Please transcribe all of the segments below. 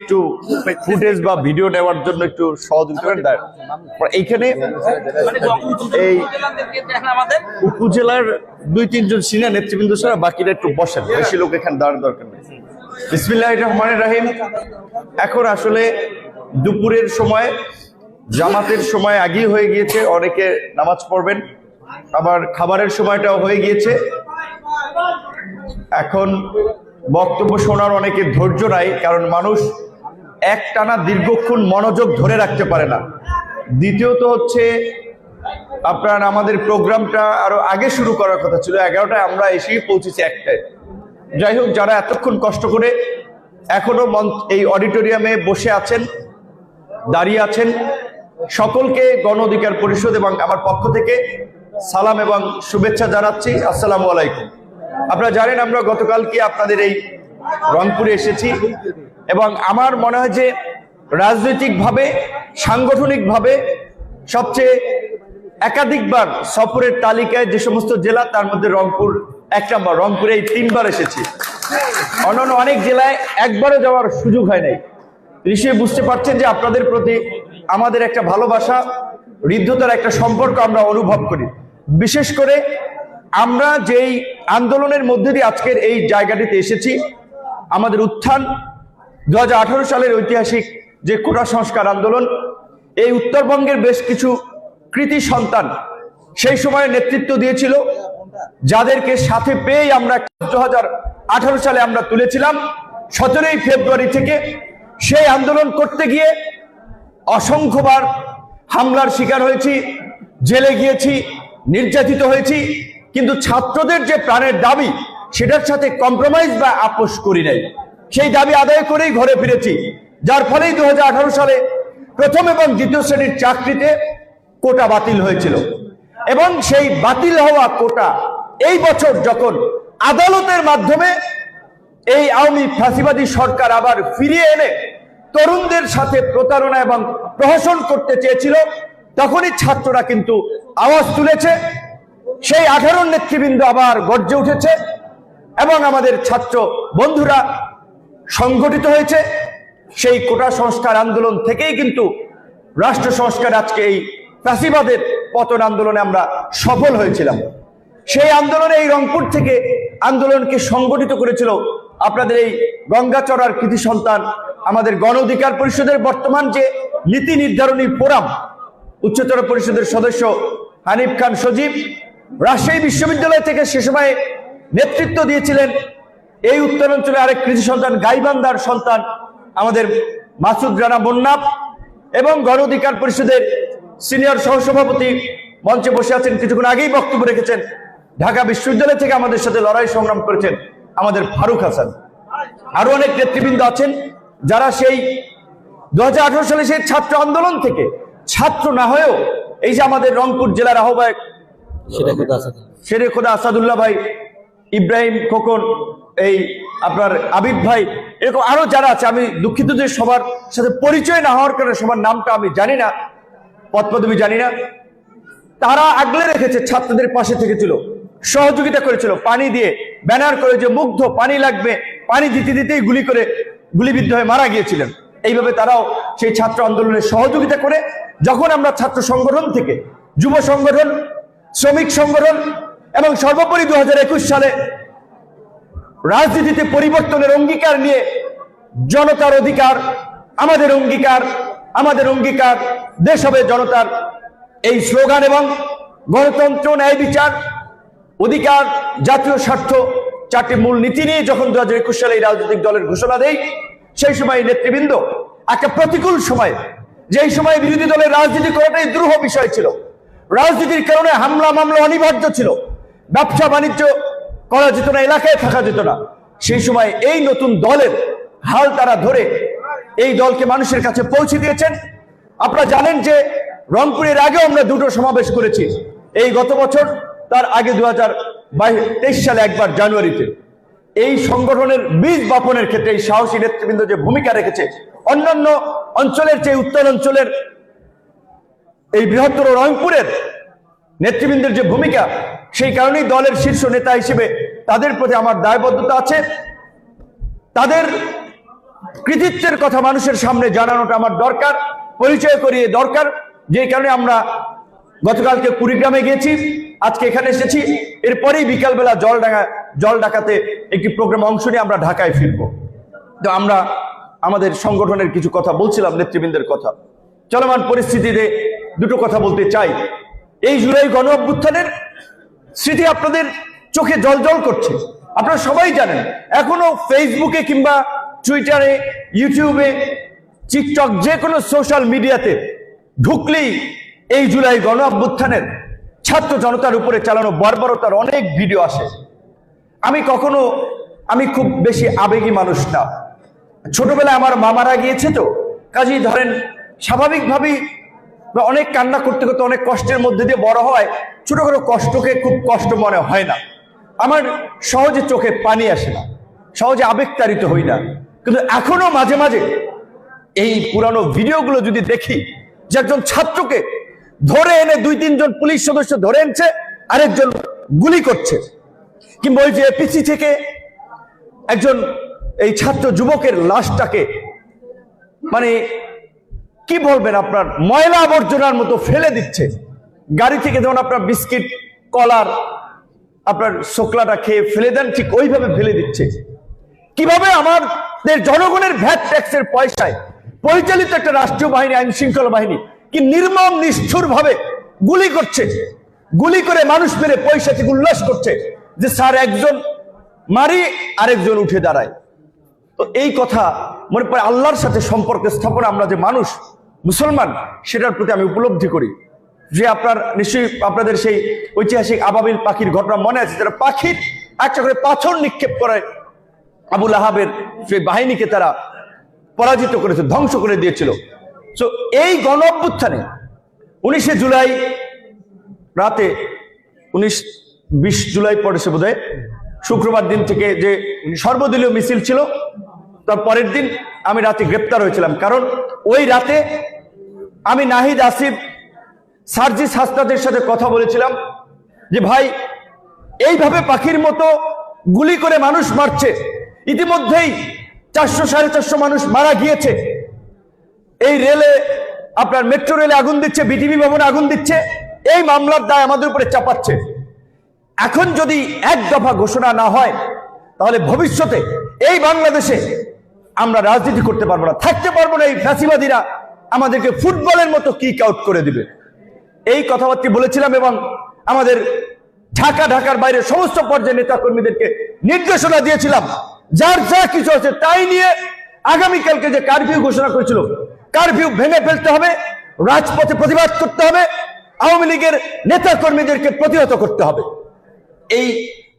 একটু ফুটেজ বা ভিডিও নেওয়ার জন্য একটু এইখানে এই উপজেলার দুই, তিনজন সিনিয়র নেতৃবৃন্দ ছাড়া বাকিরা একটু বসেন। বেশি লোক এখানে দাঁড়ানোর দরকার নেই। বিসমিল্লাহ রহমান রাহিম। এখন আসলে দুপুরের সময়, জামাতের সময় আগেই হয়ে গিয়েছে, অনেকে নামাজ পড়বেন। আবার খাবারের সময়টাও হয়ে গিয়েছে। এখন বক্তব্য শোনার অনেকে ধৈর্য নাই, কারণ মানুষ একটানা দীর্ঘক্ষণ মনোযোগ ধরে রাখতে পারে না। দ্বিতীয়ত হচ্ছে, আপনার আমাদের প্রোগ্রামটা আরও আগে শুরু করার কথা ছিল, এগারোটায় আমরা এসেই পৌঁছেছি একটায়। যাই হোক, যারা এতক্ষণ কষ্ট করে এখনও এই অডিটোরিয়ামে বসে আছেন, দাঁড়িয়ে আছেন, সকলকে গণ অধিকার পরিষদ এবং আমার পক্ষ থেকে সালাম এবং শুভেচ্ছা জানাচ্ছি। আসসালামু আলাইকুম। আপনারা জানেন, আমরা গতকালকে আপনাদের এই রংপুরে এসেছি। এবং আমার মনে হয় যে রাজনৈতিকভাবে, সাংগঠনিকভাবে সবচেয়ে একাধিকবার সফরের তালিকায় যে সমস্ত জেলা, তার মধ্যে রংপুর, এক নম্বর, রংপুরে এই তিনবার এসেছি। অন্যান্য অনেক জেলায় একবারও যাওয়ার সুযোগ হয় নাই। নিশ্চয়ই বুঝতে পারছেন যে আপনাদের প্রতি আমাদের একটা ভালোবাসা হৃদ্ধতার একটা সম্পর্ক আমরা অনুভব করি। বিশেষ করে আমরা যেই আন্দোলনের মধ্যে দিয়ে আজকের এই জায়গাটিতে এসেছি, আমাদের উত্থান দু হাজার আঠারো সালের ঐতিহাসিক যে কোটা সংস্কার আন্দোলন, এই উত্তরবঙ্গের বেশ কিছু কৃতি সন্তান সেই সময়ে নেতৃত্ব দিয়েছিল, যাদেরকে সাথে পেয়েই আমরা দু সালে আমরা তুলেছিলাম। সতেরোই ফেব্রুয়ারি থেকে সেই আন্দোলন করতে গিয়ে অসংখ্যবার হামলার শিকার হয়েছি, জেলে গিয়েছি, নির্যাতিত হয়েছি, কিন্তু ছাত্রদের যে প্রাণের দাবি, সেটার সাথে কম্প্রোমাইজ বা আপোষ করি নাই। সেই দাবি আদায় করেই ঘরে ফিরেছি। যার ফলেই দুহাজার আঠারো সালে প্রথম এবং দ্বিতীয় শ্রেণির চাকরিতে কোটা বাতিল হয়েছিল। এবং সেই বাতিল হওয়া কোটা এই বছর যখন আদালতের মাধ্যমে এই আওয়ামী ফাঁসিবাদী সরকার আবার ফিরিয়ে এনে তরুণদের সাথে প্রতারণা এবং প্রহসন করতে চেয়েছিল, তখনই ছাত্ররা কিন্তু আওয়াজ তুলেছে। সেই আঠারো নেতৃবৃন্দ আবার গর্জে উঠেছে এবং আমাদের ছাত্র বন্ধুরা সংগঠিত হয়েছে। সেই কোটা সংস্কার আন্দোলন থেকেই কিন্তু রাষ্ট্র সংস্কার আজকে এই ফাঁসিবাদের পতন আন্দোলনে আমরা সফল হয়েছিলাম। সেই আন্দোলনে এই রংপুর থেকে আন্দোলনকে সংগঠিত করেছিল আপনাদের এই গঙ্গাচড়ার কৃতি সন্তান, আমাদের গণ অধিকার পরিষদের বর্তমান যে নীতি নির্ধারণী ফোরাম, উচ্চতর পরিষদের সদস্য হানিফ খান সজীব, রাজশাহী বিশ্ববিদ্যালয় থেকে সে সময় নেতৃত্ব দিয়েছিলেন এই উত্তরাঞ্চলে আরেক কৃষি সন্তান গাইবান্দার সন্তান আমাদের মাসুদ রানা বন্যাপ এবং গণ অধিকার পরিষদের সিনিয়র সহসভাপতি মঞ্চে বসে আছেন। কিছুক্ষণ আগেই বক্তব্য রেখেছেন ঢাকা বিশ্ববিদ্যালয় থেকে আমাদের সাথে লড়াই সংগ্রাম করেছেন আমাদের ফারুক হাসান। আরও অনেক নেতৃবৃন্দ আছেন যারা সেই দু হাজার আঠারো সালে সেই ছাত্র আন্দোলন থেকে ছাত্র না হয়েও এই যে আমাদের রংপুর জেলার আহ্বায়ক শেরে খোদা আসাদুল্লাহ ভাই ইব্রাহিম খোকন এই আপনার আবিদ ভাই, এরকম আরও যারা আছে, আমি দুঃখিত যে সবার সাথে পরিচয় না হওয়ার কারণে সবার নামটা আমি জানি না পদ পদবি জানি না। তারা আগলে রেখেছে ছাত্রদের পাশে থেকেছিল সহযোগিতা করেছিল, পানি দিয়ে, ব্যানার করে যে মুগ্ধ, পানি লাগবে, পানি দিতে দিতেই গুলি করে গুলিবিদ্ধ হয়ে মারা গিয়েছিলেন। এইভাবে তারাও সেই ছাত্র আন্দোলনের সহযোগিতা করে, যখন আমরা ছাত্র সংগঠন থেকে, যুব সংগঠন, শ্রমিক সংগঠন এবং সর্বোপরি দু হাজার একুশ সালে রাজনীতিতে পরিবর্তনের অঙ্গীকার নিয়ে জনতার অধিকার, আমাদের অঙ্গীকার আমাদের অঙ্গীকার, দেশ হবে জনতার এই স্লোগান এবং গণতন্ত্র, ন্যায় বিচার, অধিকার, জাতীয় স্বার্থ চারটি মূল নীতি নিয়ে যখন দু হাজার একুশ সালে এই রাজনৈতিক দলের ঘোষণা দেয় সেই সময় নেতৃবৃন্দ একটা প্রতিকূল সময়, যেই সময় বিরোধী দলের রাজনীতি করাটাই দুরূহ বিষয় ছিল। রাজনীতির কারণে হামলা মামলা অনিবার্য ছিল। ব্যবসা বাণিজ্য করা যেত না, এলাকায় থাকা যেত না। সেই সময় এই নতুন দলের হাল তারা ধরে এই দলকে মানুষের কাছে পৌঁছে দিয়েছেন। আপনারা জানেন যে রংপুরের আগেও আমরা দুটো সমাবেশ করেছি। এই গত বছর, তার আগে দু হাজার তেইশ সালে একবার জানুয়ারিতে। এই সংগঠনের বীজ বাপনের ক্ষেত্রে এই সাহসী নেতৃবৃন্দ যে ভূমিকা রেখেছে, অন্যান্য অঞ্চলের চেয়ে উত্তর অঞ্চলের এই বৃহত্তর রংপুরের নেতৃবৃন্দের যে ভূমিকা সেই কারণেই দলের শীর্ষ নেতা হিসেবে তাদের প্রতি আমার দায়বদ্ধতা আছে। তাদের কৃতিত্বের কথা মানুষের সামনে জানানোটা আমার দরকার, পরিচয় করিয়ে দরকার। যে কারণে আমরা গতকালকে কুড়িগ্রামে গিয়েছি, আজকে এখানে এসেছি। এরপরেই বিকালবেলা জল ডাকা জল ডাকাতে একটি প্রোগ্রামে অংশ নিয়ে আমরা ঢাকায় ফিরব। তো আমরা আমাদের সংগঠনের কিছু কথা বলছিলাম, নেতৃবৃন্দের কথা। চলমান পরিস্থিতিতে দুটো কথা বলতে চাই। এই জুলাই গণ অভ্যুত্থানের স্মৃতি আপনাদের চোখে জল জল করছে। আপনারা সবাই জানেন, এখনও ফেসবুকে কিংবা টুইটারে ইউটিউবে টিকটক যে কোনো সোশ্যাল মিডিয়াতে ঢুকলেই এই জুলাই গণ অভ্যুত্থানের ছাত্র জনতার উপরে চালানো বর্বরতার অনেক ভিডিও আসে। আমি কখনো, আমি খুব বেশি আবেগী মানুষ না। ছোটবেলায় আমার মামারা গিয়েছে তো, কাজেই ধরেন, স্বাভাবিকভাবেই বা অনেক কান্না করতে করতে, অনেক কষ্টের মধ্যে দিয়ে বড় হয় ছোট কোনো কষ্টকে খুব কষ্ট মনে হয় না। আমার সহজে চোখে পানি আসে না, সহজে আবেগতাড়িত হই না। কিন্তু এখনও মাঝে মাঝে এই পুরানো ভিডিওগুলো যদি দেখি, যে একজন ছাত্রকে ধরে এনে দুই তিনজন পুলিশ সদস্য ধরে এনেছে, আরেকজন গুলি করছে। কিংবা ওই যে এপিসি থেকে একজন এই ছাত্র যুবকের লাশটাকে মানে কি বলবেন আপনার? ময়লা আবর্জনার মতো ফেলে দিচ্ছে। গাড়ি থেকে যেমন আপনার বিস্কিট, কলার, আপনার শোকলাটা খেয়ে ফেলে দেন, ঠিক ওইভাবে ফেলে দিচ্ছে। কীভাবে আমাদের জনগণের ভ্যাট ট্যাক্সের পয়সায় পরিচালিত একটা রাষ্ট্রীয় বাহিনী, আইন শৃঙ্খলা বাহিনী, কি নির্মম নিষ্ঠুর ভাবে গুলি করছে? গুলি করে মানুষ মেরে পয়সা থেকে উল্লাস করছে যে, স্যার, একজন মারি, আরেকজন উঠে দাঁড়ায়। তো এই কথা মনে পড়ে আল্লাহর সাথে সম্পর্ক স্থাপন আমরা যে মানুষ মুসলমান, সেটার প্রতি আমি উপলব্ধি করি। যে আপনার, নিশ্চয়ই আপনাদের সেই ঐতিহাসিক আবাবিল পাখির ঘটনা মনে আছে, যারা পাখির একটা করে পাথর নিক্ষেপ করে আবুল আহাবের সেই বাহিনীকে তারা পরাজিত করেছে, ধ্বংস করে দিয়েছিল। তো এই গণ অভ্যুত্থানে উনিশে জুলাই রাতে, উনিশ, বিশ জুলাই পড়েছে বোধ শুক্রবার দিন থেকে যে সর্বদলীয় মিছিল ছিল, তার পরের দিন আমি রাতে গ্রেপ্তার হয়েছিলাম। কারণ ওই রাতে আমি নাহিদ আসিফ সার্জিস হাসনাদের সাথে কথা বলেছিলাম যে, ভাই, এইভাবে পাখির মতো গুলি করে মানুষ মারছে। ইতিমধ্যেই চারশো, সাড়ে চারশো মানুষ মারা গিয়েছে। এই রেলে আপনার মেট্রো রেলে আগুন দিচ্ছে, বিটিভি ভবনে আগুন দিচ্ছে। এই মামলার দায় আমাদের উপরে চাপাচ্ছে। এখন যদি এক দফা ঘোষণা না হয়, তাহলে ভবিষ্যতে এই বাংলাদেশে আমরা রাজনীতি করতে পারব না। থাকতে পারব না এই ফ্যাসিবাদীরা। আমাদেরকে ফুটবলের মতো কিক আউট করে দিবে। এই কথাবার্তা বলেছিলাম এবং আমাদের ঢাকা, ঢাকার বাইরে সমস্ত পর্যায়ে নেতা কর্মীদেরকে নির্দেশনা দিয়েছিলাম। যার যা কিছু আছে তাই নিয়ে আগামীকালকে যে কারফিউ ঘোষণা করেছিল কারফিউ ভেঙে ফেলতে হবে, রাজপথে প্রতিবাদ করতে হবে, আওয়ামী লীগের নেতা কর্মীদেরকে প্রতিহত করতে হবে। এই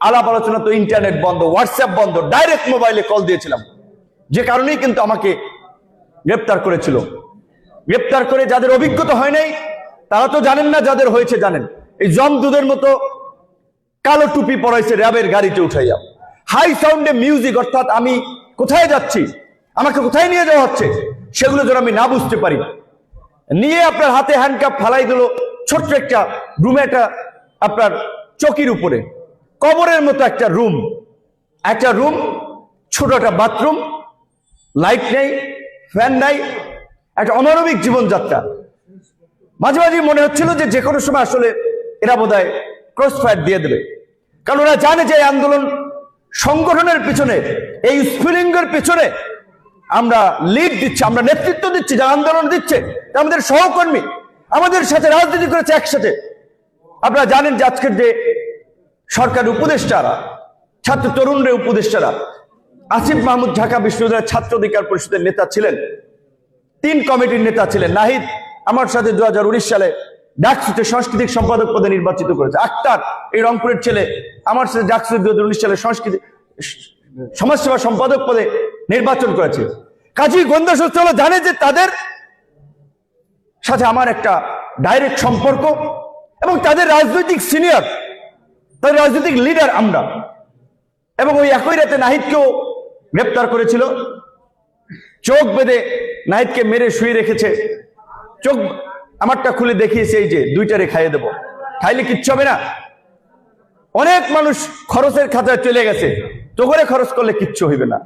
আলাপ আলোচনা তো ইন্টারনেট বন্ধ হোয়াটসঅ্যাপ বন্ধ ডাইরেক্ট মোবাইলে কল দিয়েছিলাম। যে কারণেই কিন্তু আমাকে গ্রেপ্তার করেছিল। গ্রেপ্তার করে যাদের অভিজ্ঞতা হয় নাই, তারা তো জানেন না যাদের হয়েছে জানেন। এই জম দুধের মতো কালো টুপি পরাইছে র্যাবের গাড়িতে উঠাইয়া। হাই সাউন্ডে মিউজিক, অর্থাৎ আমি কোথায় যাচ্ছি, আমাকে কোথায় নিয়ে যাওয়া হচ্ছে, সেগুলো যেন আমি না বুঝতে পারি। নিয়ে আপনার হাতে হ্যান্ডকাপ ফালাই দিল ছোট্ট একটা রুমে একটা আপনার চকির উপরে। কবরের মতো একটা রুম একটা রুম ছোট একটা বাথরুম লাইট নেই ফ্যান নাই একটা অমানবিক জীবনযাত্রা। মাঝে মাঝে মনে হচ্ছিল যে যে কোনো সময় আসলে এরা বোধ হয় ক্রস ফায়ার দিয়ে দেবে। কারণ ওরা জানে যে আন্দোলন সংগঠনের পিছনে, এই স্ফুলিঙ্গের পিছনে আমরা লিড দিচ্ছি, আমরা নেতৃত্ব দিচ্ছি, যারা আন্দোলন দিচ্ছে আমাদের সহকর্মী, আমাদের সাথে রাজনীতি করেছে একসাথে। আপনারা জানেন যে আজকের যে সরকার উপদেষ্টারা, ছাত্র তরুণদের উপদেষ্টারা, আসিফ মাহমুদ ঢাকা বিশ্ববিদ্যালয়ের ছাত্র অধিকার পরিষদের নেতা ছিলেন। তিন কমিটির নেতা ছিলেন নাহিদ, আমার সাথে দুই হাজার উনিশ সালে ডাকসুতে সাংস্কৃতিক সম্পাদক পদে নির্বাচিত করেছে। আক্তার, এই রংপুরের ছেলে, আমার সাথে ডাকসুতে দু সালে সংস্কৃতি সমাজসেবা সম্পাদক পদে নির্বাচন করেছে। কাজী গোয়েন্দা সংস্থা জানে যে তাদের সাথে আমার একটা ডাইরেক্ট সম্পর্ক এবং তাদের রাজনৈতিক সিনিয়র তাদের রাজনৈতিক লিডার আমরা। এবং ওই একই রাতে নাহিদকেও গ্রেপ্তার করেছিল। চোখ বেঁধে নাহিদকে মেরে শুয়ে রেখেছে। চোখ আমারটা খুলে দেখিয়েছে এই যে দুইটারে খাইয়ে দেব। খাইলে কিচ্ছু হবে না। অনেক মানুষ খরচের খাতায় চলে গেছে। তো করে খরচ করলে কিচ্ছু হইবে না।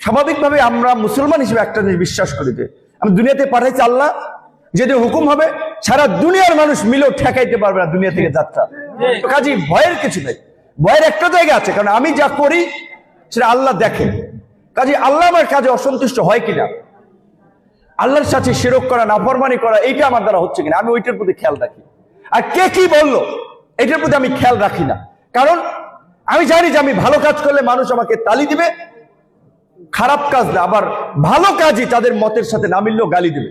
স্বাভাবিকভাবে আমরা মুসলমান হিসেবে একটা জিনিস বিশ্বাস করি যে আমি দুনিয়াতে পাঠাইছি আল্লাহ যদি হুকুম হবে সারা দুনিয়ার মানুষ মিলেও ঠেকাইতে পারবে না দুনিয়া থেকে যাত্রা। তো কাজে ভয়ের কিছু নেই। ভয়ের একটা জায়গা আছে কারণ আমি যা করি সেটা আল্লাহ দেখে কাজে আল্লাহ আমার কাজে অসন্তুষ্ট হয় কিনা? আল্লাহর সাথে শিরক করা, নাফরমানি করা, এইটা আমার দ্বারা হচ্ছে কিনা? আমি ওইটার প্রতি খেয়াল রাখি। আর কে কি বলল? এটার প্রতি আমি খেয়াল রাখি না। কারণ আমি জানি যে আমি ভালো কাজ করলে মানুষ আমাকে তালি দিবে, খারাপ কাজ না, আবার ভালো কাজই তাদের মতের সাথে না মিললেও গালি দিবে।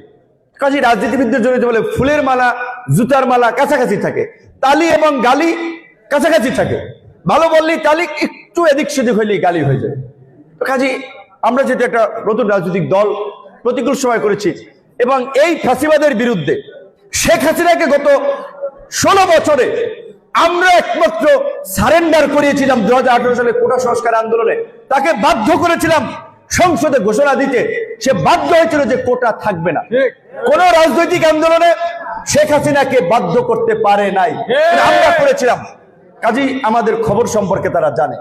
কাজে রাজনীতিবিদদের জড়িত বলে ফুলের মালা, জুতার মালা কাছাকাছি থাকে। তালি এবং গালি কাছাকাছি থাকে। ভালো বললেই তালি, একটু এদিক সেদিক হইলেই গালি হয়ে যায়। কাজে আমরা যেটা একটা নতুন রাজনৈতিক দল প্রতিকূল সময় করেছি এবং এই ফাঁসিবাদের বিরুদ্ধে শেখ হাসিনাকে গত ষোলো বছরে আমরা একমাত্র সারেন্ডার করিয়েছিলাম দু সালে কোটা সংস্কার আন্দোলনে। তাকে বাধ্য করেছিলাম সংসদে ঘোষণা দিতে। সে বাধ্য হয়েছিল যে কোটা থাকবে না। কোন রাজনৈতিক আন্দোলনে শেখ হাসিনাকে বাধ্য করতে পারে নাই। আমরা করেছিলাম। কাজী আমাদের খবর সম্পর্কে তারা জানে।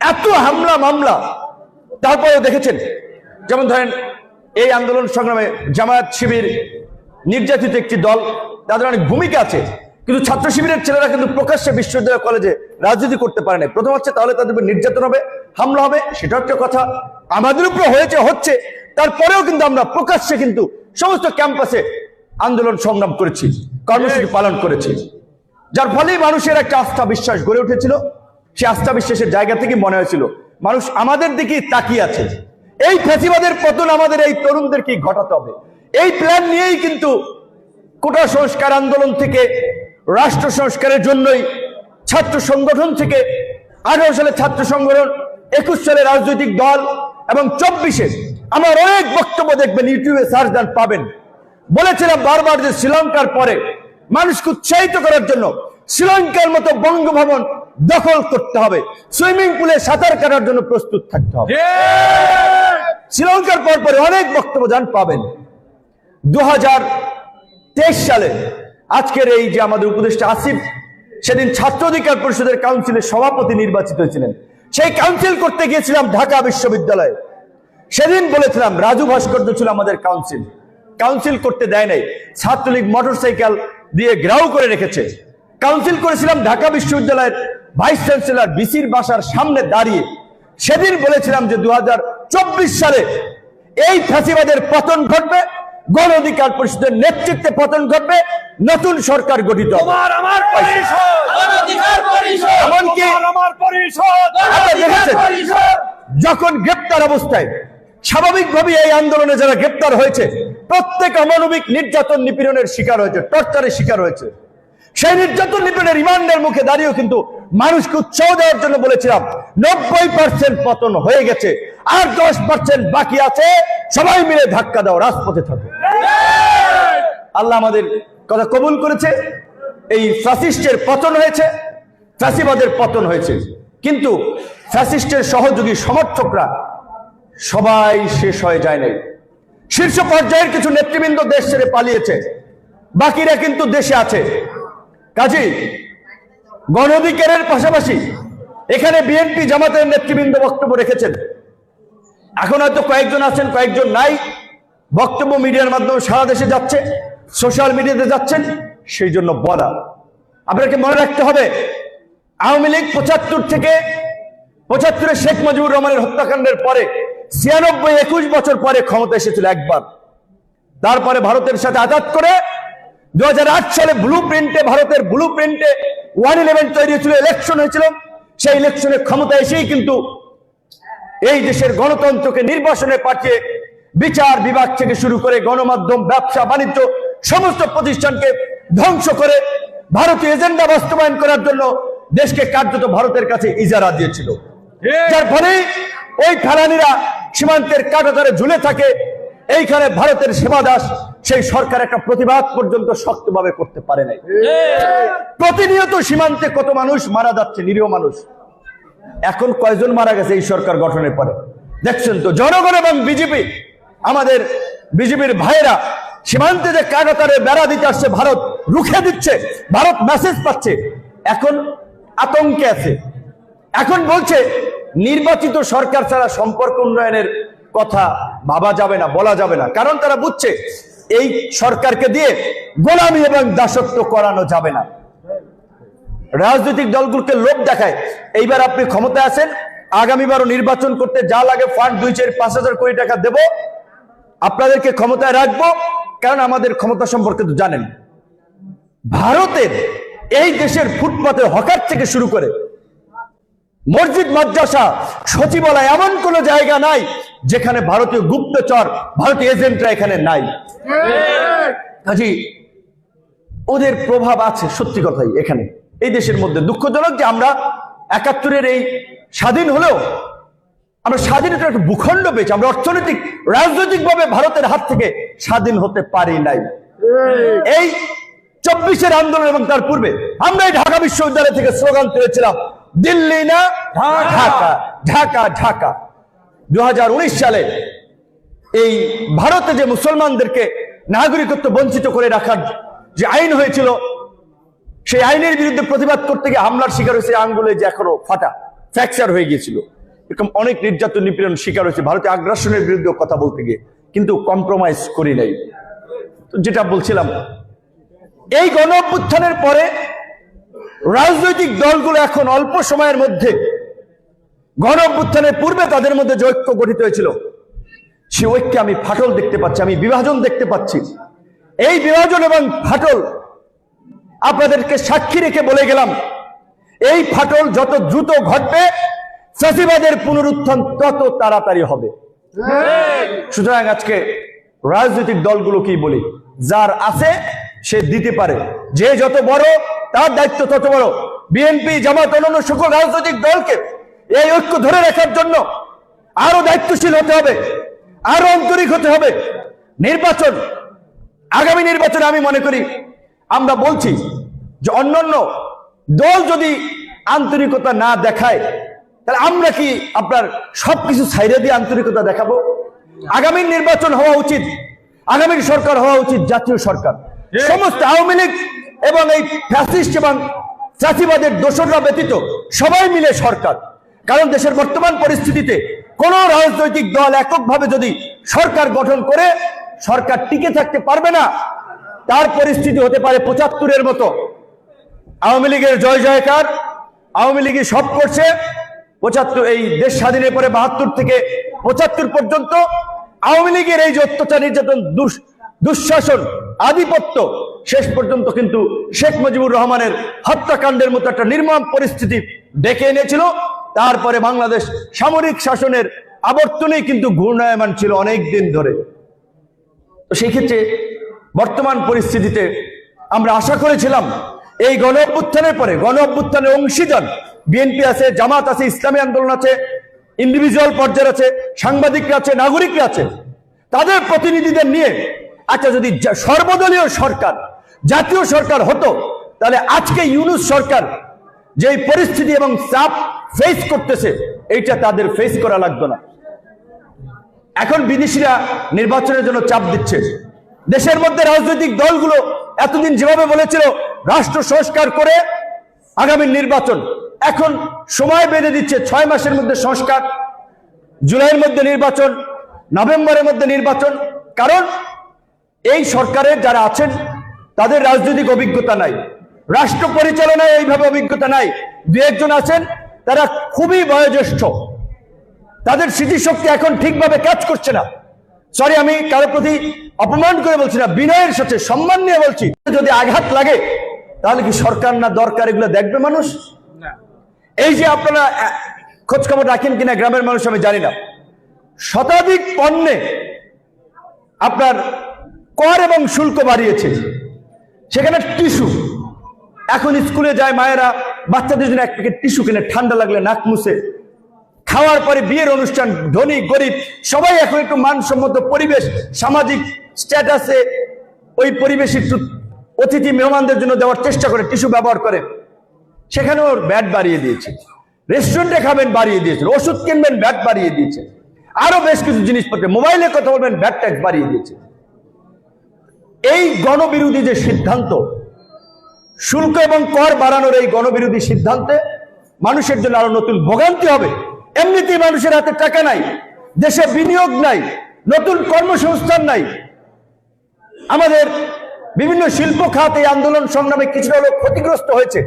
এত হামলা মামলা তারপরেও দেখেছেন, যেমন ধরেন এই আন্দোলন সংগ্রামে জামায়াত শিবির নির্যাতিত একটি দল, তাদের অনেক ভূমিকা আছে, কিন্তু ছাত্র শিবিরের ছেলেরা কিন্তু প্রকাশ্যে বিশ্ববিদ্যালয় কলেজে রাজনীতি করতে পারে না প্রথম হচ্ছে তাহলে তাদের উপর নির্যাতন হবে, হামলা হবে, সেটা একটা কথা। আমাদের উপর হয়েছে, হচ্ছে, তারপরেও কিন্তু আমরা প্রকাশ্যে কিন্তু সমস্ত ক্যাম্পাসে আন্দোলন সংগ্রাম করেছি, কর্মসূচি পালন করেছি। যার ফলে মানুষের একটা আস্থা বিশ্বাস গড়ে উঠেছিল, সে আস্থা বিশ্বাসের জায়গা থেকে মনে হয়েছিল মানুষ আমাদের দিকে তাকিয়ে আছে। এই ফ্যাসিবাদের পতন আমাদের এই তরুণদেরকে ঘটাতে হবে? এই প্ল্যান নিয়েই কিন্তু কোটা সংস্কার আন্দোলন থেকে, রাষ্ট্র সংস্কারের জন্যই ছাত্র সংগঠন থেকে আঠারো সালে ছাত্র সংগঠন, একুশ সালে রাজনৈতিক দল এবং চব্বিশে আমার অনেক বক্তব্য দেখবেন, ইউটিউবে সার্চ দেন পাবেন। বলেছিলাম বারবার যে শ্রীলঙ্কার পরে মানুষকে উৎসাহিত করার জন্য শ্রীলঙ্কার মতো বঙ্গভবন দখল করতে হবে। সুইমিং পুলে সাঁতার কাটার জন্য প্রস্তুত থাকতে হবে। শ্রীলঙ্কার পর পরে অনেক বক্তব্য যান পাবেন। দু হাজার তেইশ সালে আজকের এই যে আমাদের উপদেষ্টা আসিফ সেদিন ছাত্র অধিকার পরিষদের কাউন্সিলের সভাপতি নির্বাচিত হয়েছিলেন। সেই কাউন্সিল করতে গিয়েছিলাম ঢাকা বিশ্ববিদ্যালয়ে। সেদিন বলেছিলাম রাজু ভাস্কর্য ছিল আমাদের কাউন্সিল। কাউন্সিল করতে দেয় নাই। ছাত্রলীগ মোটরসাইকেল দিয়ে গ্রাউ করে রেখেছে। কাউন্সিল করেছিলাম ঢাকা বিশ্ববিদ্যালয়ের ভাইস চ্যান্সেলর বিসির বাসার সামনে দাঁড়িয়ে। সেদিন বলেছিলাম যে দুহাজার চব্বিশ সালে এই ফাঁসিবাদের পতন ঘটবে গণ অধিকার পরিষদের নেতৃত্বে পতন ঘটবে নতুন সরকার গঠিত হবে। তোমার আমার পরিষদ! এমনকি আমার পরিষদ! আপনারা পরিষদ! যখন গ্রেপ্তার অবস্থায় স্বাভাবিকভাবে এই আন্দোলনে যারা গ্রেপ্তার হয়েছে প্রত্যেক অমানবিক নির্যাতন নিপীড়নের শিকার হয়েছে টর্চারের শিকার হয়েছে। সেই নির্যাতন নিপীড়নের রিমান্ডের মুখে দাঁড়িয়েও কিন্তু মানুষকে উৎসাহ দেওয়ার জন্য বলেছিলাম, নব্বই পার্সেন্ট পতন হয়ে গেছে, আর দশ পার্সেন্ট বাকি আছে, সবাই মিলে ধাক্কা দাও, রাজপথে থাকো। আল্লাহ আমাদের কথা কবুল করেছে, এই ফ্যাসিস্টের পতন হয়েছে, ফ্যাসিবাদের পতন হয়েছে, কিন্তু ফ্যাসিস্টের সহযোগী সমর্থকরা সবাই শেষ হয়ে যায় নাই শীর্ষ পর্যায়ের কিছু নেতৃবৃন্দ দেশ ছেড়ে পালিয়েছে, বাকিরা কিন্তু দেশে আছে। কাজী গণ অধিকারের পাশাপাশি এখানে বিএনপি জামাতের নেতৃবৃন্দ বক্তব্য রেখেছেন। এখন হয়তো কয়েকজন আছেন, কয়েকজন নাই। বক্তব্য মিডিয়ার মাধ্যমে সারা দেশে যাচ্ছে, সোশ্যাল মিডিয়াতে যাচ্ছেন, সেই জন্য বলা। আপনাকে মনে রাখতে হবে, আওয়ামী লীগ পঁচাত্তর থেকে পঁচাত্তরে শেখ মুজিবুর রহমানের হত্যাকাণ্ডের পরে, ছিয়ানব্বই একুশ বছর পরে ক্ষমতা এসেছিল একবার। তারপরে ভারতের সাথে আঘাত করে দু সালে ব্লু প্রিন্টে ভারতের ব্লু প্রিন্টে ওয়ান ইলেভেন তৈরি হয়েছিল ইলেকশন হয়েছিল। সেই ইলেকশনে ক্ষমতা এসেই কিন্তু এই দেশের গণতন্ত্রকে নির্বাসনে পাঠিয়ে বিচার বিভাগ থেকে শুরু করে গণমাধ্যম ব্যবসা বাণিজ্য সমস্ত প্রতিষ্ঠানকে ধ্বংস করে ভারতীয় এজেন্ডা বাস্তবায়ন করার জন্য দেশকে কার্যত ভারতের কাছে ইজারা দিয়েছিল। যার ফলে ওই খালানিরা সীমান্তের কাটাতারে ঝুলে থাকে। এইখানে ভারতের সেবা দাস সেই সরকার একটা প্রতিবাদ পর্যন্ত শক্তভাবে করতে পারে নাই। প্রতিনিয়ত সীমান্তে কত মানুষ মারা যাচ্ছে, নিরীহ মানুষ। এখন কয়জন মারা গেছে এই সরকার গঠনের পরে? দেখছেন তো, জনগণ এবং বিজেপি, আমাদের বিজেপির ভাইয়েরা সীমান্তে যে কাটাতারে বেড়া দিতে আসছে, ভারত রুখে দিচ্ছে, ভারত মেসেজ পাচ্ছে, এখন আতঙ্কে আছে। এখন বলছে, নির্বাচিত সরকার ছাড়া সম্পর্ক উন্নয়নের কথা ভাবা যাবে না, বলা যাবে না। কারণ তারা বুঝছে এই সরকারকে দিয়ে গোলামি এবং দাসত্ব করানো যাবে না। রাজনৈতিক দলগুলোকে লোভ দেখায়। এইবার আপনি ক্ষমতায় আছেন, আগামীবারও নির্বাচন করতে যা লাগে ফান্ড দুই চার পাঁচ হাজার কোটি টাকা দেব। আপনাদেরকে ক্ষমতায় রাখব, কারণ আমাদের ক্ষমতা সম্পর্কে তো জানেন। ভারতের এই দেশের ফুটপাতে হকার থেকে শুরু করে মসজিদ, মাদ্রাসা, সচিবালয় এমন কোন জায়গা নাই যেখানে ভারতীয় গুপ্তচর, ভারতীয় এজেন্টরা এখানে নাই। কাজী, ওদের প্রভাব আছে সত্যি কথাই এখানে। এই দেশের মধ্যে দুঃখজনক যে আমরা একাত্তরের এই স্বাধীন হলেও আমরা স্বাধীনতার একটা ভূখণ্ড পেয়েছি। আমরা অর্থনৈতিক রাজনৈতিক ভাবে ভারতের হাত থেকে স্বাধীন হতে পারি নাই। এই চব্বিশের আন্দোলন এবং তার পূর্বে আমরা এই ঢাকা বিশ্ববিদ্যালয় থেকে স্লোগান তুলেছিলাম দিল্লি না ঢাকা। ঢাকা। ঢাকা দু সালে এই ভারতে যে মুসলমানদেরকে নাগরিকত্ব বঞ্চিত করে রাখার যে আইন হয়েছিল সেই আইনের বিরুদ্ধে প্রতিবাদ করতে গিয়ে হামলার শিকার হয়েছে আঙ্গুলে যে এখনও ফাটা ফ্র্যাকচার হয়ে গিয়েছিল। এরকম অনেক নির্যাতন নিপীড়ন শিকার হয়েছে ভারতীয় আগ্রাসনের বিরুদ্ধে কথা বলতে গিয়ে কিন্তু কম্প্রোমাইজ করি নাই। যেটা বলছিলাম এই গণ অভ্যুত্থানের পরে রাজনৈতিক দলগুলো এখন অল্প সময়ের মধ্যে গণ পূর্বে তাদের মধ্যে যে ঐক্য গঠিত হয়েছিল, সে ঐক্যে আমি ফাটল দেখতে পাচ্ছি, আমি বিভাজন দেখতে পাচ্ছি। এই বিভাজন এবং ফাটল আপনাদেরকে সাক্ষী রেখে বলে গেলাম, এই ফাটল যত দ্রুত ঘটবে, ফ্যাসিবাদের পুনরুত্থান তত তাড়াতাড়ি হবে। সুতরাং আজকে রাজনৈতিক দলগুলো কি বলি, যার আছে সে দিতে পারে, যে যত বড় তার দায়িত্ব তত বড়। বিএনপি জামাত অন্যান্য সকল রাজনৈতিক দলকে এই ঐক্য ধরে রাখার জন্য আরও দায়িত্বশীল হতে হবে, আরও আন্তরিক হতে হবে। নির্বাচন, আগামী নির্বাচনে আমি মনে করি আমরা বলছি যে অন্যান্য দল যদি আন্তরিকতা না দেখায়, তাহলে আমরা কি আপনার সবকিছু ছাইরে দিয়ে আন্তরিকতা দেখাবো? আগামী নির্বাচন হওয়া উচিত আগামীর সরকার হওয়া উচিত জাতীয় সরকার। সমস্ত আওয়ামী লীগ এবং এই ফ্যাসিস্ট এবং চাষিবাদের দোসররা ব্যতীত সবাই মিলে সরকার। কারণ দেশের বর্তমান পরিস্থিতিতে কোন রাজনৈতিক দল এককভাবে যদি সরকার গঠন করে, সরকার টিকে থাকতে পারবে না, তার পরিস্থিতি হতে পারে পঁচাত্তরের মতো। আওয়ামী লীগের জয় জয়কার, আওয়ামী লীগই সব করছে। পঁচাত্তর, এই দেশ স্বাধীনের পরে বাহাত্তর থেকে পঁচাত্তর পর্যন্ত আওয়ামী লীগের এই যে অত্যাচার নির্যাতন দুঃশাসন আধিপত্য। শেষ পর্যন্ত কিন্তু শেখ মুজিবুর রহমানের হত্যাকাণ্ডের মতো একটা নির্মম পরিস্থিতি ডেকে এনেছিল। তারপরে বাংলাদেশ সামরিক শাসনের আবর্তনেই কিন্তু ঘূর্ণায়মান ছিল অনেক দিন ধরে। তো সেই ক্ষেত্রে বর্তমান পরিস্থিতিতে আমরা আশা করেছিলাম এই গণ অভ্যুত্থানের পরে গণ অভ্যুত্থানের অংশীদার বিএনপি আছে, জামাত আছে, ইসলামী আন্দোলন আছে ইন্ডিভিজুয়াল পর্যায়ের আছে, সাংবাদিকরা আছে, নাগরিকরা আছে, তাদের প্রতিনিধিদের নিয়ে আচ্ছা যদি সর্বদলীয় সরকার, জাতীয় সরকার হতো, তাহলে আজকে ইউনুস সরকার যে পরিস্থিতি এবং চাপ ফেস করতেছে, এইটা তাদের ফেস করা লাগতো না। এখন বিদেশিরা নির্বাচনের জন্য চাপ দিচ্ছে। দেশের মধ্যে রাজনৈতিক দলগুলো এতদিন যেভাবে বলেছিল, রাষ্ট্র সংস্কার করে আগামী নির্বাচন। এখন সময় বেঁধে দিচ্ছে ছয় মাসের মধ্যে সংস্কার, জুলাইয়ের মধ্যে নির্বাচন, নভেম্বরের মধ্যে নির্বাচন। কারণ এই সরকারের যারা আছেন তাদের রাজনৈতিক অভিজ্ঞতা নাই। রাষ্ট্র পরিচালনায় এইভাবে অভিজ্ঞতা নাই। দু একজন আছেন তারা খুবই বয়োজ্যেষ্ঠ। তাদের স্মৃতিশক্তি এখন ঠিকভাবে কাজ করছে না। সরি আমি কারও প্রতি অপমান করে বলছি না বিনয়ের সাথে সম্মান নিয়ে বলছি। যদি আঘাত লাগে তাহলে কি সরকার না দরকার এগুলো দেখবে মানুষ? এই যে আপনারা আহ, খোঁজ খবর রাখেন কিনা গ্রামের মানুষ আমি জানি না। শতাধিক পণ্যে আপনার কর এবং শুল্ক বাড়িয়েছে। সেখানে টিস্যু। এখন স্কুলে যায় মায়েরা, বাচ্চাদের জন্য এক প্যাকেট টিস্যু কিনে, ঠান্ডা লাগলে নাক মুছে। খাওয়ার পরে বিয়ের অনুষ্ঠান, ধনী, গরিব, সবাই এখন একটু মানসম্মত পরিবেশ, সামাজিক স্ট্যাটাসে ওই পরিবেশ একটু অতিথি মেহমানদের জন্য দেওয়ার চেষ্টা করে, টিস্যু ব্যবহার করে। সেখানে ওর ব্যাট বাড়িয়ে দিয়েছে। রেস্টুরেন্টে খাবেন বাড়িয়ে দিয়েছে। ওষুধ কিনবেন ব্যাট বাড়িয়ে দিয়েছে। আরও বেশ কিছু জিনিসপত্র, মোবাইলে কথা বলবেন, ব্যাট ট্যাক্স বাড়িয়ে দিয়েছে। এই গণবিরোধী যে সিদ্ধান্ত, শুল্ক এবং কর বাড়ানোর এই গণবিরোধী সিদ্ধান্তে মানুষের জন্য আরও নতুন ভোগান্তি হবে। এমনিতেই মানুষের হাতে টাকা নাই, দেশে বিনিয়োগ নাই, নতুন কর্মসংস্থান নাই। আমাদের বিভিন্ন শিল্প খাত এই আন্দোলন সংগ্রামে কিছুটা হলেও ক্ষতিগ্রস্ত হয়েছে।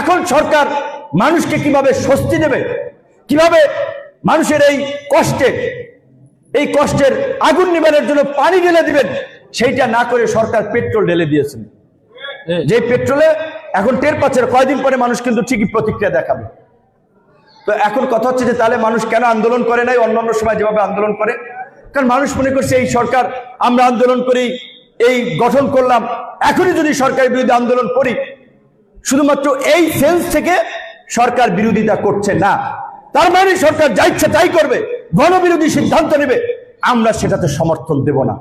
এখন সরকার মানুষকে কীভাবে স্বস্তি দেবে, কীভাবে মানুষের এই কষ্টে, এই কষ্টের আগুন নিবারের জন্য পানি ঢেলে দিবেন সেইটা না করে সরকার পেট্রোল ঢেলে দিয়েছেন। যে পেট্রোলে এখন টের পাচ্ছে কয়দিন পরে মানুষ কিন্তু ঠিকই প্রতিক্রিয়া দেখাবে। তো এখন কথা হচ্ছে যে তাহলে মানুষ কেন আন্দোলন করে নাই? অন্যান্য সময় যেভাবে আন্দোলন করে। কারণ মানুষ মনে করছে এই সরকার, আমরা আন্দোলন করি, এই গঠন করলাম, এখনই যদি সরকারের বিরুদ্ধে আন্দোলন করি, শুধুমাত্র এই সেন্স থেকে সরকার বিরোধিতা করছে না। তার মানে সরকার যা ইচ্ছে তাই করবে, গণবিরোধী সিদ্ধান্ত নেবে। আমরা সেটাতে সমর্থন দেব না।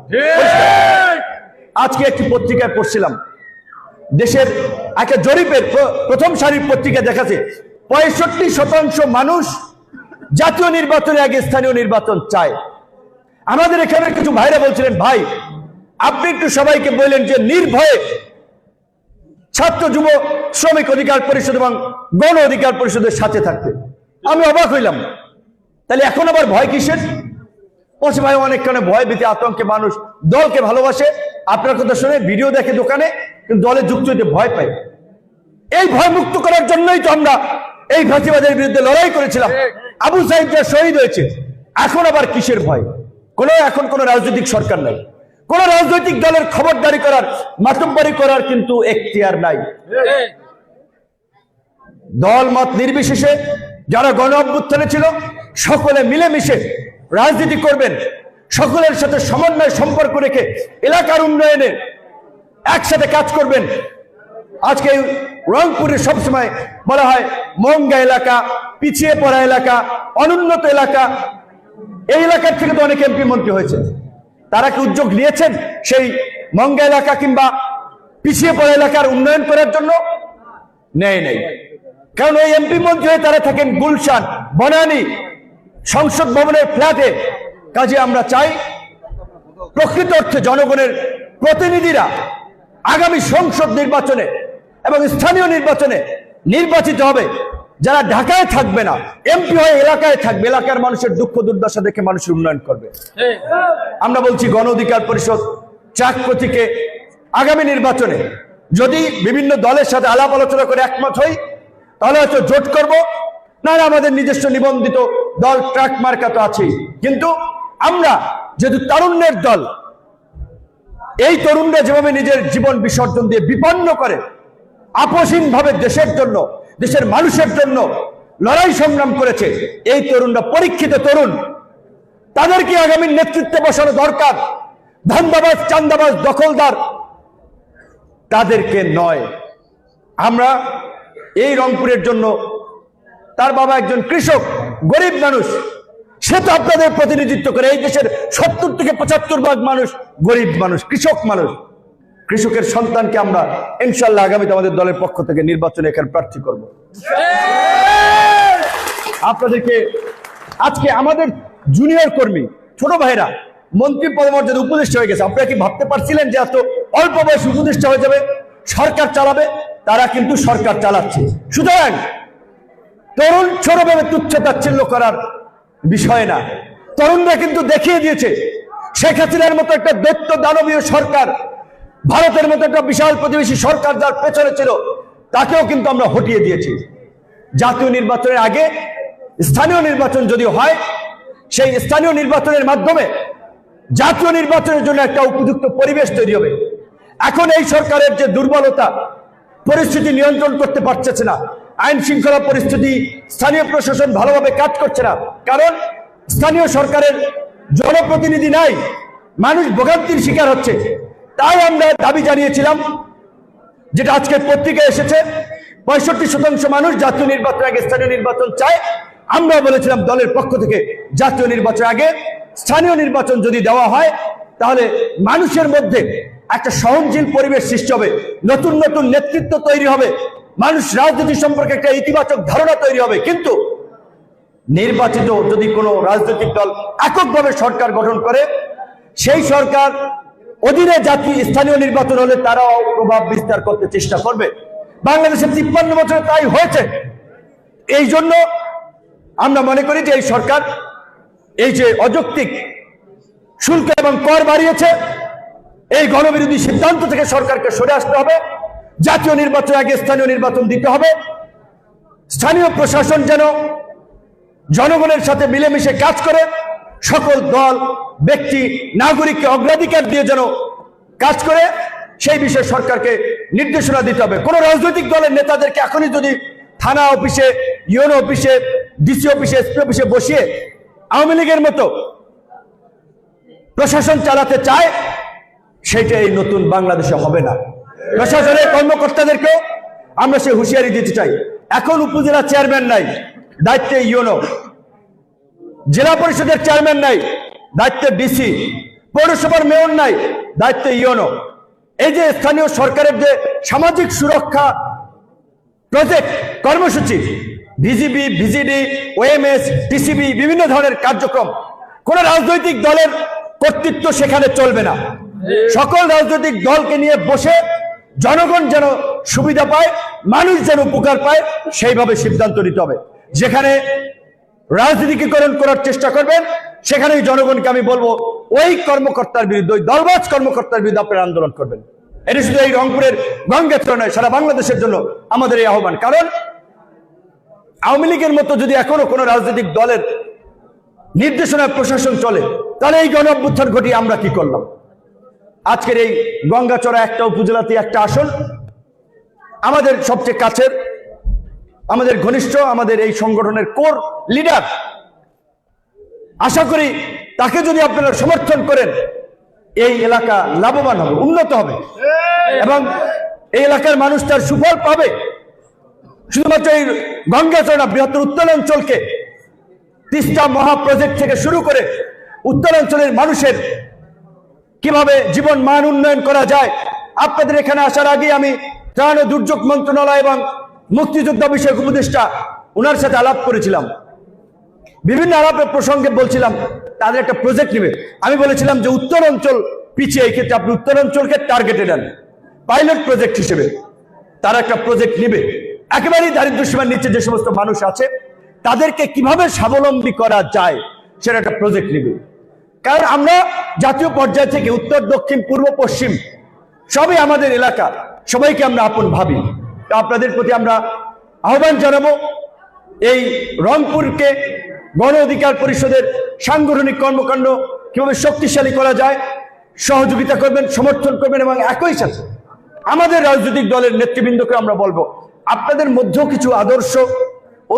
আজকে একটি পত্রিকায় পড়ছিলাম। দেশের একটা জরিপের প্রথম সারির পত্রিকা দেখাচ্ছে পঁয়ষট্টি শতাংশ মানুষ জাতীয় নির্বাচনে আগে স্থানীয় নির্বাচন চায়। আমাদের এখানে কিছু ভাইরা বলছিলেন ভাই আপনি একটু সবাইকে বললেন যে নির্ভয়ে ছাত্র যুব শ্রমিক অধিকার পরিষদ এবং গণ অধিকার পরিষদের সাথে থাকতে। আমি অবাক হইলাম। তাহলে এখন আবার ভয় কিসের? বলছে ভাই অনেকখানে ভয় ভীতি, আতঙ্কে মানুষ দলকে ভালোবাসে। আপনার কথা শুনে ভিডিও দেখে দোকানে দলে যুক্ত হইতে ভয় পায়। এই ভয় মুক্ত করার জন্যই তো আমরা এই ফাঁসিবাদের বিরুদ্ধে লড়াই করেছিলাম। আবু সাহিদরা শহীদ হয়েছে, এখন আবার কিসের ভয়? কোন, এখন কোন রাজনৈতিক সরকার নাই। কোন রাজনৈতিক দলের খবরদারি করার, মাতব্বারি করার কিন্তু এখতিয়ার নাই। দল মত নির্বিশেষে যারা গণ অভ্যুত্থানে ছিল, সকলে মিলেমিশে রাজনীতি করবেন, সকলের সাথে সমন্বয় সম্পর্ক রেখে এলাকার উন্নয়নে একসাথে কাজ করবেন। আজকে রংপুরে সবসময় বলা হয়, মঙ্গা এলাকা, পিছিয়ে পড়া এলাকা, অনুন্নত এলাকা। এই এলাকার থেকে তো অনেক এমপি মন্ত্রী হয়েছে। তারা কি উদ্যোগ নিয়েছেন সেই মঙ্গা এলাকা কিংবা পিছিয়ে পড়া এলাকার উন্নয়ন করার জন্য? নেই নেই। কারণ ওই এমপি মন্ত্রী হয়ে তারা থাকেন গুলশান, বনানী সংসদ ভবনের ফ্ল্যাটে। কাজে আমরা চাই প্রকৃত অর্থে জনগণের প্রতিনিধিরা আগামী সংসদ নির্বাচনে এবং স্থানীয় নির্বাচনে নির্বাচিত হবে। যারা ঢাকায় থাকবে না এমপি হয়ে এলাকায় থাকবে, এলাকার মানুষের দুঃখ দুর্দশা দেখে মানুষের উন্নয়ন করবে। আমরা বলছি গণ অধিকার পরিষদ চাক প্রতীকে আগামী নির্বাচনে যদি বিভিন্ন দলের সাথে আলাপ আলোচনা করে একমত হই, তাহলে হয়তো জোট করব না আমাদের নিজস্ব নিবন্ধিত দল ট্রাক মার্কা তো আছেই। কিন্তু আমরা যেহেতু তারুণ্যের দল, এই তরুণরা যেভাবে নিজের জীবন বিসর্জন দিয়ে বিপন্ন করে আপসীন ভাবে দেশের জন্য, দেশের মানুষের জন্য লড়াই সংগ্রাম করেছে, এই তরুণরা পরীক্ষিত তরুণ। তাদেরকে আগামী নেতৃত্বে বসানো দরকার। ধান্দাবাজ, চান্দাবাজ, দখলদার। তাদেরকে নয়। আমরা এই রংপুরের জন্য তার বাবা একজন কৃষক। গরিব মানুষ, সে তো আপনাদের প্রতিনিধিত্ব করে। এই দেশের সত্তর থেকে পঁচাত্তর ভাগ মানুষ গরিব মানুষ, কৃষক মানুষ। কৃষকের সন্তানকে আমরা ইনশাল্লাহ আগামীতে আমাদের দলের পক্ষ থেকে নির্বাচনে এখানে প্রার্থী করব। আপনাদেরকে আজকে আমাদের জুনিয়র কর্মী, ছোট ভাইরা, মন্ত্রী পদমর্যাদা উপদেষ্টা হয়ে গেছে। আপনারা কি ভাবতে পারছিলেন যে এত অল্প বয়স উপদেষ্টা হয়ে যাবে? সরকার চালাবে? তারা কিন্তু সরকার চালাচ্ছে। সুতরাং তরুণ ছোটভাবে তুচ্ছ তাচ্ছিল্য করার বিষয় না। তরুণরা কিন্তু দেখিয়ে দিয়েছে, শেখ হাসিনার মতো একটা দৈত্য দানবীয় সরকার, ভারতের মতো একটা বিশাল প্রতিবেশী সরকার যার পেছনে ছিল, তাকেও কিন্তু আমরা হটিয়ে দিয়েছি। জাতীয় নির্বাচনের আগে স্থানীয় নির্বাচন যদি হয়, সেই স্থানীয় নির্বাচনের মাধ্যমে জাতীয় নির্বাচনের জন্য একটা উপযুক্ত পরিবেশ তৈরি হবে। এখন এই সরকারের যে দুর্বলতা, পরিস্থিতি নিয়ন্ত্রণ করতে পারছে না। আইন শৃঙ্খলা পরিস্থিতি স্থানীয় প্রশাসন ভালোভাবে কাজ করছে না। কারণ স্থানীয় সরকারের জনপ্রতিনিধি নাই, মানুষ ভোগান্তির শিকার হচ্ছে। তাই আমরা দাবি জানিয়েছিলাম যেটা আজকে পত্রিকায় এসেছে, পঁয়ষট্টি শতাংশ মানুষ জাতীয় নির্বাচন আগে স্থানীয় নির্বাচন চায়। আমরা বলেছিলাম দলের পক্ষ থেকে জাতীয় নির্বাচন আগে স্থানীয় নির্বাচন যদি দেওয়া হয়, তাহলে মানুষের মধ্যে একটা সহনশীল পরিবেশ সৃষ্টি হবে, নতুন নতুন নেতৃত্ব তৈরি হবে। মানুষ রাজনীতি সম্পর্কে একটা ইতিবাচক ধারণা তৈরি হবে, কিন্তু নির্বাচিত যদি কোনো রাজনৈতিক দল এককভাবে সরকার গঠন করে, সেই সরকার অধীনে জাতি স্থানীয় নির্বাচন হলে তারাও প্রভাব বিস্তার করতে চেষ্টা করবে। বাংলাদেশের তিপ্পান্ন বছরে তাই হয়েছে। এই জন্য আমরা মনে করি যে এই সরকার এই যে অযৌক্তিক শুল্ক এবং কর বাড়িয়েছে, এই গণবিরোধী সিদ্ধান্ত থেকে সরকারকে সরে আসতে হবে। জাতীয় নির্বাচন আগে স্থানীয় নির্বাচন দিতে হবে। স্থানীয় প্রশাসন যেন জনগণের সাথে মিলেমিশে কাজ করে, সকল দল, ব্যক্তি, নাগরিককে অগ্রাধিকার দিয়ে যেন কাজ করে, সেই বিষয়ে সরকারকে নির্দেশনা দিতে হবে। কোন রাজনৈতিক দলের নেতাদেরকে এখনই যদি থানা অফিসে ইউনো অফিসে, ডিসি অফিসে, এসপি অফিসে বসিয়ে আওয়ামী লীগের মতো প্রশাসন চালাতে চায় সেটা এই নতুন বাংলাদেশে হবে না। প্রশাসনের কর্মকর্তাদেরকেও আমরা সে হুঁশিয়ারি দিতে চাই। এখন উপজেলা চেয়ারম্যান নাই, দায়িত্বে ইউনো। জেলা পরিষদের চেয়ারম্যান নাই, দায়িত্বে ডিসি। পৌরসভার মেয়র নাই, দায়িত্বে ইউনো। এই যে স্থানীয় সরকারের যে সামাজিক সুরক্ষা প্রজেক্ট কর্মসূচি বিজিবি ভিজিডি, ওএমএস, টিসিবি, বিভিন্ন ধরনের কার্যক্রম, কোন রাজনৈতিক দলের কর্তৃত্ব সেখানে চলবে না। সকল রাজনৈতিক দলকে নিয়ে বসে জনগণ যেন সুবিধা পায়, মানুষ যেন উপকার পায়, সেইভাবে সিদ্ধান্ত নিতে হবে। যেখানে রাজনীতিকরণ করার চেষ্টা করবেন, সেখানেই জনগণকে আমি বলব, ওই কর্মকর্তার বিরুদ্ধে, ওই দলবাজ কর্মকর্তার বিরুদ্ধে আপনারা আন্দোলন করবেন। এটি শুধু এই রংপুরের গঙ্গেত্র নয়, সারা বাংলাদেশের জন্য আমাদের এই আহ্বান। কারণ আওয়ামী লীগের মতো যদি এখনও কোনো রাজনৈতিক দলের নির্দেশনায় প্রশাসন চলে, তাহলে এই গণ অভ্যুত্থান ঘটিয়ে আমরা কি করলাম? আজকের এই গঙ্গাচড়া একটা উপজেলাতে একটা আসন। আমাদের সবচেয়ে কাছের, আমাদের ঘনিষ্ঠ, আমাদের এই সংগঠনের কোর লিডার। আশা করি তাকে যদি আপনারা সমর্থন করেন, এই এলাকা লাভবান হবে, উন্নত হবে। এবং এই এলাকার মানুষ তার সুফল পাবে। শুধুমাত্র এই গঙ্গাচড়া বৃহত্তর উত্তরাঞ্চলকে তিস্তা মহা প্রজেক্ট থেকে শুরু করে উত্তরাঞ্চলের মানুষের কীভাবে জীবন মান উন্নয়ন করা যায়? আপনাদের এখানে আসার আগে আমি ত্রাণ ও দুর্যোগ মন্ত্রণালয় এবং মুক্তিযোদ্ধা বিষয়ক উপদেষ্টা ওনার সাথে আলাপ করেছিলাম। বিভিন্ন আলাপের প্রসঙ্গে বলছিলাম, তাদের একটা প্রজেক্ট নেবে। আমি বলেছিলাম যে উত্তর অঞ্চল পিছিয়ে, এই ক্ষেত্রে আপনি উত্তর অঞ্চলকে টার্গেটে নেন। পাইলট প্রজেক্ট হিসেবে তারা একটা প্রজেক্ট নেবে। একেবারেই দারিদ্র সীমার নিচে যে সমস্ত মানুষ আছে, তাদেরকে কীভাবে স্বাবলম্বী করা যায়, সেটা একটা প্রজেক্ট নেবে। কারণ আমরা জাতীয় পর্যায় থেকে উত্তর, দক্ষিণ, পূর্ব, পশ্চিম, সবই আমাদের এলাকা, সবাইকে আমরা আপন ভাবি। আপনাদের প্রতি আমরা আহ্বান জানাব, এই রংপুরকে গণ অধিকার পরিষদের সাংগঠনিক কর্মকাণ্ড কীভাবে শক্তিশালী করা যায়, সহযোগিতা করবেন, সমর্থন করবেন এবং একই সাথে আমাদের রাজনৈতিক দলের নেতৃবৃন্দকে আমরা বলব, আপনাদের মধ্যেও কিছু আদর্শ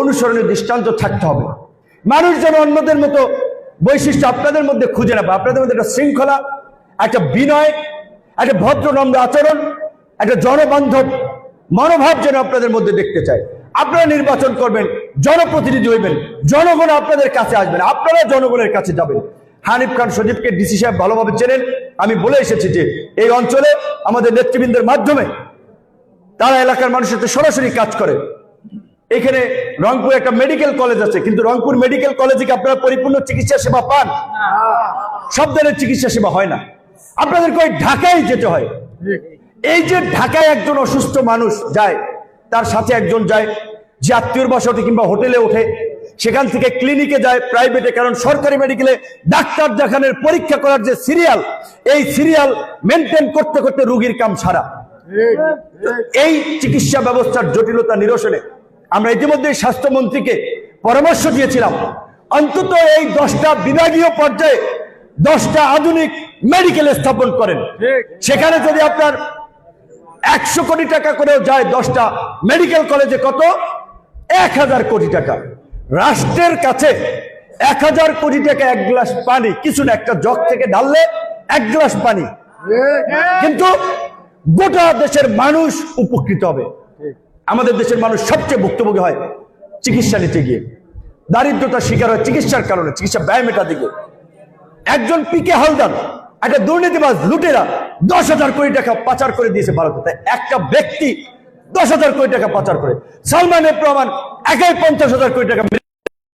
অনুসরণের দৃষ্টান্ত থাকতে হবে। মানুষ যেন অন্যদের মতো বৈশিষ্ট্য আপনাদের মধ্যে খুঁজে না পায় আপনাদের মধ্যে একটা শৃঙ্খলা, একটা বিনয়, একটা ভদ্র নম্র আচরণ, একটা জনবান্ধব মনোভাব যেন আপনাদের মধ্যে দেখতে চাই। আপনারা নির্বাচন করবেন, জনপ্রতিনিধি হইবেন, জনগণ আপনাদের কাছে আসবেন, আপনারা জনগণের কাছে যাবেন। হানিফ খান সজীবকে ডিসি সাহেব ভালোভাবে চেনেন। আমি বলে এসেছি যে, এই অঞ্চলে আমাদের নেতৃবৃন্দের মাধ্যমে তারা এলাকার মানুষের সরাসরি কাজ করে। এখানে রংপুর একটা মেডিকেল কলেজ আছে, কিন্তু রংপুর মেডিকেল কলেজে কি আপনারা পরিপূর্ণ চিকিৎসা সেবা পান? সব ধরনের চিকিৎসা সেবা হয় না। আপনাদেরকে ওই ঢাকায় যেতে হয়। এই যে ঢাকায় একজন অসুস্থ মানুষ যায়, তার সাথে একজন যায়, যে আত্মীয়র বাসাতে কিংবা হোটেলে ওঠে, সেখান থেকে ক্লিনিকে যায় প্রাইভেটে কারণ সরকারি মেডিকেলে ডাক্তার দেখানোর পরীক্ষা করার যে সিরিয়াল এই সিরিয়াল মেনটেন করতে করতে রুগীর কাম সারা। এই চিকিৎসা ব্যবস্থার জটিলতা নিরসনে আমরা ইতিমধ্যে স্বাস্থ্যমন্ত্রীকে পরামর্শ দিয়েছিলাম। অন্তত এই দশটা বিভাগীয় পর্যায়ে দশটা আধুনিক মেডিকেল স্থাপন করেন। সেখানে যদি আপনার একশো কোটি টাকা করেও যায় দশটা মেডিকেল কলেজে কত? এক হাজার কোটি টাকা। রাষ্ট্রের কাছে এক হাজার কোটি টাকা এক গ্লাস পানি কিছু না একটা জগ থেকে ঢাললে এক গ্লাস পানি। কিন্তু গোটা দেশের মানুষ উপকৃত হবে। আমাদের দেশের মানুষ সবচেয়ে ভুক্তভোগী হয় চিকিৎসা নিতে গিয়ে। দারিদ্রতার শিকার হয় চিকিৎসার কারণে, চিকিৎসা ব্যয় মেটা দিকে একজন পিকে হালদার, একটা দুর্নীতিবাজ লুটেরা দশ হাজার কোটি টাকা পাচার করে দিয়েছে ভারতে। তাই একটা ব্যক্তি দশ হাজার কোটি টাকা পাচার করে। সালমানের প্রমাণ একাই পঞ্চাশ হাজার কোটি টাকা